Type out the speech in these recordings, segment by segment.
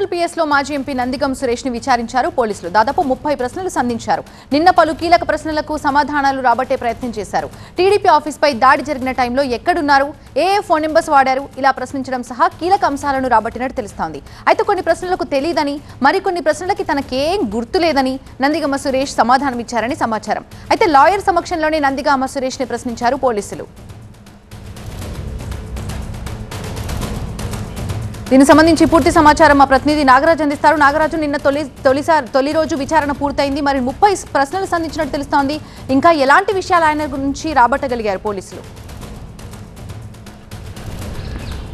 Rural మాజీ MP Nandigam సురేష్ని విచారించారు. పోలీసులు దాదాపు ముప్పై ప్రశ్నలు సంధించారు. నిన్న పలు కీలక ప్రశ్నలకు సమాధానాలు రాబట్టే ప్రయత్నం చేశారు. టీడీపీ ఆఫీస్ పై దాడి జరిగిన టైంలో ఎక్కడున్నారు ఏ ఏ ఫోన్ నెంబర్స్ వాడారు ఇలా ప్రశ్నించడం సహా కీలక అంశాలను రాబట్టినట్టు తెలుస్తోంది. అయితే కొన్ని ప్రశ్నలకు తెలియదని మరికొన్ని ప్రశ్నలకి తనకేం గుర్తులేదని నందిగమ్మ సురేష్ సమాధానమిచ్చారని సమాచారం. అయితే లాయర్ సమక్షంలోనే నందిగామ సురేష్ని ప్రశ్నించారు పోలీసులు. దీనికి సంబంధించి పూర్తి సమాచారం మా ప్రతినిధి నాగరాజు అందిస్తారు. నాగరాజు నిన్న తొలి తొలిసారి తొలి రోజు విచారణ పూర్తయింది. మరి ముప్పై ప్రశ్నలు సంధించినట్టు తెలుస్తోంది. ఇంకా ఎలాంటి విషయాలు ఆయన గురించి రాబట్టగలిగారు పోలీసులు?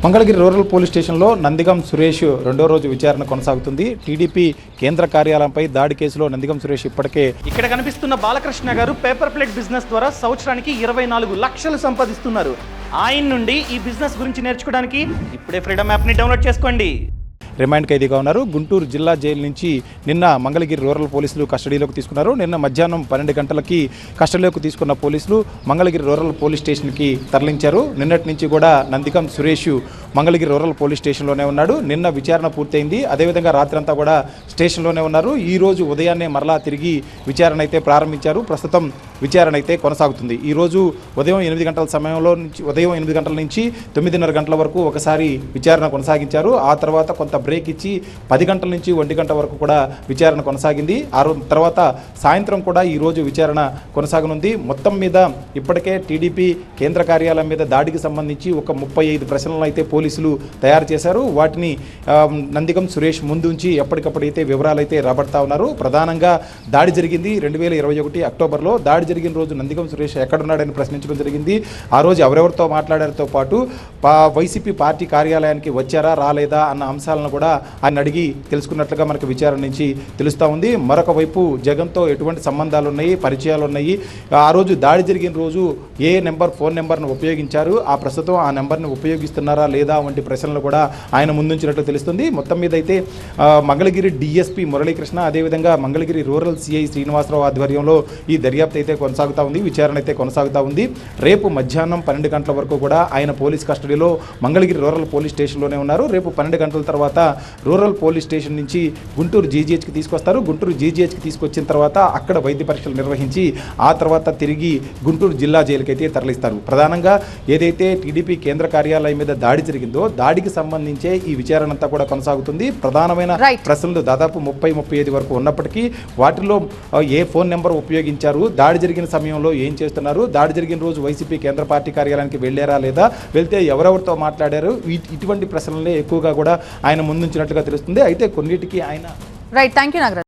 మంగళగిరి రూరల్ పోలీస్ స్టేషన్లో నందిగం సురేష్ రెండో రోజు విచారణ కొనసాగుతుంది. టీడీపీ కేంద్ర కార్యాలయంపై దాడి కేసులో నందిగం సురేష్ ఇప్పటికే ఇక్కడ కనిపిస్తున్న బాలకృష్ణ గారు పేపర్ ప్లేట్ బిజినెస్ ద్వారా సంవత్సరానికి ఇరవై నాలుగు లక్షలు సంపాదిస్తున్నారు. ఆయన నుండి ఈ బిజినెస్ గురించి నేర్చుకోవడానికి ఇప్పుడే ఫ్రీడమ్ యాప్ని డౌన్లోడ్ చేసుకోండి. రిమాండ్ ఖైదీగా ఉన్నారు. గుంటూరు జిల్లా జైలు నుంచి నిన్న మంగళగిరి రూరల్ పోలీసులు కస్టడీలోకి తీసుకున్నారు. నిన్న మధ్యాహ్నం పన్నెండు గంటలకి కస్టడీలోకి తీసుకున్న పోలీసులు మంగళగిరి రూరల్ పోలీస్ స్టేషన్కి తరలించారు. నిన్నటి నుంచి కూడా నందికం సురేష్ మంగళగిరి రూరల్ పోలీస్ స్టేషన్లోనే ఉన్నాడు. నిన్న విచారణ పూర్తయింది. అదేవిధంగా రాత్రంతా కూడా స్టేషన్లోనే ఉన్నారు. ఈ రోజు ఉదయాన్నే మరలా తిరిగి విచారణ అయితే ప్రారంభించారు. ప్రస్తుతం విచారణ అయితే కొనసాగుతుంది. ఈ రోజు ఉదయం ఎనిమిది గంటల సమయంలో నుంచి ఉదయం ఎనిమిది గంటల నుంచి తొమ్మిదిన్నర గంటల వరకు ఒకసారి విచారణ కొనసాగించారు. ఆ తర్వాత కొంత బ్రేక్ ఇచ్చి పది గంటల నుంచి ఒంటి గంట వరకు కూడా విచారణ కొనసాగింది. ఆ తర్వాత సాయంత్రం కూడా ఈరోజు విచారణ కొనసాగనుంది. మొత్తం మీద ఇప్పటికే టీడీపీ కేంద్ర కార్యాలయం మీద దాడికి సంబంధించి ఒక ముప్పై ఐదు ప్రశ్నలను అయితే పోలీసులు తయారు చేశారు. వాటిని నందిగం సురేష్ ముందు ఉంచి అయితే వివరాలు అయితే రాబడతా ఉన్నారు. ప్రధానంగా దాడి జరిగింది రెండు వేల ఇరవై ఒకటి అక్టోబర్లో. దాడి జరిగిన రోజు నందిగం సురేష్ ఎక్కడున్నాడని ప్రశ్నించడం జరిగింది. ఆ రోజు ఎవరెవరితో మాట్లాడారితో పాటు పా వైసీపీ పార్టీ కార్యాలయానికి వచ్చారా రాలేదా అన్న అంశాలను కూడా ఆయన అడిగి తెలుసుకున్నట్లుగా మనకు విచారణ నుంచి తెలుస్తూ ఉంది. మరొక వైపు జగన్తో ఎటువంటి సంబంధాలు ఉన్నాయి పరిచయాలు ఉన్నాయి. ఆ రోజు దాడి జరిగిన రోజు ఏ నెంబర్ ఫోన్ నెంబర్ను ఉపయోగించారు ఆ ప్రస్తుతం ఆ నెంబర్ని ఉపయోగిస్తున్నారా లేదా వంటి ప్రశ్నలు కూడా ఆయన ముందుంచినట్లు తెలుస్తుంది. మొత్తం మీద అయితే మంగళగిరి డిఎస్పీ మురళీకృష్ణ అదేవిధంగా మంగళగిరి రూరల్ సిఐ శ్రీనివాసరావు ఆధ్వర్యంలో ఈ దర్యాప్తు అయితే కొనసాగుతూ ఉంది విచారణ అయితే కొనసాగుతూ ఉంది. రేపు మధ్యాహ్నం పన్నెండు గంటల వరకు కూడా ఆయన పోలీస్ కస్టడీలో మంగళగిరి రూరల్ పోలీస్ స్టేషన్లోనే ఉన్నారు. రేపు పన్నెండు గంటల తర్వాత రూరల్ పోలీస్ స్టేషన్ నుంచి గుంటూరు జీజీహెచ్కి తీసుకొస్తారు. గుంటూరు జీజీహెచ్కి తీసుకొచ్చిన తర్వాత అక్కడ వైద్య పరీక్షలు నిర్వహించి ఆ తర్వాత తిరిగి గుంటూరు జిల్లా జైలుకి అయితే తరలిస్తారు. ప్రధానంగా ఏదైతే టీడీపీ కేంద్ర కార్యాలయం మీద దాడి జరిగిందో దాడికి సంబంధించే ఈ విచారణ అంతా కూడా కొనసాగుతుంది. ప్రధానమైన. ప్రశ్నలు దాదాపు ముప్పై ముప్పై ఐదు వరకు ఉన్నప్పటికీ వాటిలో ఏ ఫోన్ నెంబర్ ఉపయోగించారు దాడి జరిగిన సమయంలో ఏం చేస్తున్నారు? దాడి జరిగిన రోజు వైసీపీ కేంద్ర పార్టీ కార్యాలయానికి వెళ్ళారా లేదా? వెళ్తే ఎవరెవరితో మాట్లాడారు? ఇటువంటి ప్రశ్నలే ఎక్కువగా కూడా ఆయన ముందుంచినట్లుగా తెలుస్తుంది. అయితే కొన్నిటికి ఆయన రైట్ థ్యాంక్ యూ